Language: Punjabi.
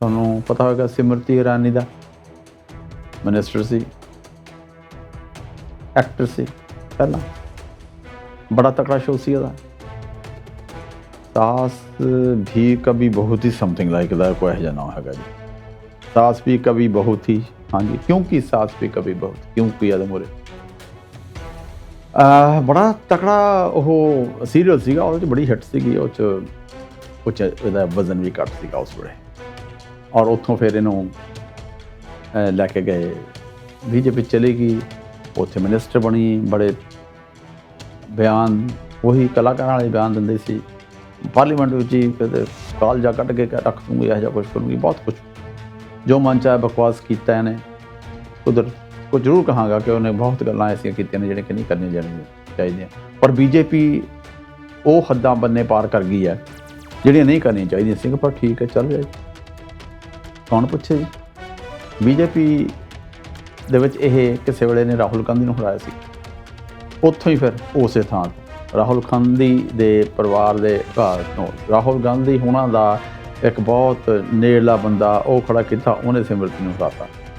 ਤੁਹਾਨੂੰ ਪਤਾ ਹੋਵੇਗਾ ਸਿਮਰਤੀ ਇਰਾਨੀ ਦਾ ਮਿਨਿਸਟਰ ਸੀ ਐਕਟਰ ਸੀ, ਪਹਿਲਾਂ। ਬੜਾ ਤਕੜਾ ਸ਼ੋਅ ਸੀ ਉਹਦਾ। ਸਾਸ ਵੀ ਕभी ਬਹੁਤ ਹੀ ਸਮਥਿੰਗ ਲਾਈਕ ਦਾ ਕੋਈ ਹੈ ਨਾ ਹੈਗਾ ਜੀ। ਸਾਸ ਵੀ ਕभी ਬਹੁਤ ਹੀ, ਹਾਂਜੀ, ਕਿਉਂਕਿ ਸਾਸ ਵੀ ਕभी ਬਹੁਤ, ਕਿਉਂਕਿ ਆਦਮ ਹੋਰੇ ਆ ਬੜਾ ਤਕੜਾ ਉਹ ਸੀਰੀਅਲ ਸੀਗਾ, ਉਹਦੇ ਚ ਬੜੀ ਹਿੱਟ ਸੀਗੀ, ਉਹ ਚ ਉਹ ਚ ਉਹਦਾ ਵਜ਼ਨ ਵੀ ਘੱਟ ਸੀਗਾ ਉਸ ਵੇਲੇ। ਔਰ ਉੱਥੋਂ ਫਿਰ ਇਹਨੂੰ ਲੈ ਕੇ ਗਏ। ਬੀਜੇਪੀ ਚਲੀ ਗਈ। ਉੱਥੇ ਮਿਨਿਸਟਰ ਬਣੀ। ਬੜੇ ਬਿਆਨ, ਉਹੀ ਕਲਾਕਾਰਾਂ ਵਾਲੇ ਬਿਆਨ ਦਿੰਦੇ ਸੀ। ਪਾਰਲੀਮੈਂਟ ਵਿੱਚ ਹੀ ਕਦੇ ਕਾਲਜਾ ਕੱਢ ਕੇ ਰੱਖ ਦੂੰਗੀ, ਇਹੋ ਜਿਹਾ ਕੁਝ ਕਰੂੰਗੀ। ਬਹੁਤ ਕੁਝ ਜੋ ਮਨ ਚਾਹੇ ਬਕਵਾਸ ਕੀਤਾ ਇਹਨੇ। ਉਧਰ ਕੋ ਜ਼ਰੂਰ ਕਹਾਂਗਾ ਕਿ ਉਹਨੇ ਬਹੁਤ ਗੱਲਾਂ ਐਸੀਆਂ ਕੀਤੀਆਂ ਨੇ ਜਿਹੜੀਆਂ ਕਿ ਨਹੀਂ ਕਰਨੀਆਂ ਜਾਣੀਆਂ ਚਾਹੀਦੀਆਂ। ਪਰ ਬੀਜੇਪੀ ਉਹ ਹੱਦਾਂ ਬੰਨੇ ਪਾਰ ਕਰ ਗਈ ਹੈ, ਜਿਹੜੀਆਂ ਨਹੀਂ ਕਰਨੀਆਂ ਚਾਹੀਦੀਆਂ। ਸੀ ਪਰ ਠੀਕ ਹੈ, ਚੱਲ ਜਾਏ। ਕੌਣ ਪੁੱਛੇ ਜੀ? ਬੀਜੇਪੀ ਦੇ ਵਿੱਚ ਇਹ ਕਿਸੇ ਵੇਲੇ ਨੇ ਰਾਹੁਲ ਗਾਂਧੀ ਨੂੰ ਹਰਾਇਆ ਸੀ। ਉੱਥੋਂ ਹੀ ਫਿਰ ਉਸੇ ਥਾਂ ਰਾਹੁਲ ਗਾਂਧੀ ਦੇ ਪਰਿਵਾਰ ਦੇ ਘਰ ਤੋਂ ਰਾਹੁਲ ਗਾਂਧੀ ਉਹਨਾਂ ਦਾ ਇੱਕ ਬਹੁਤ ਨੇੜਲਾ ਬੰਦਾ, ਉਹ ਖੜਾ ਕੀਤਾ, ਉਹਨੇ ਸਿਮਰਤੀ ਨੂੰ ਹਰਾਤਾ।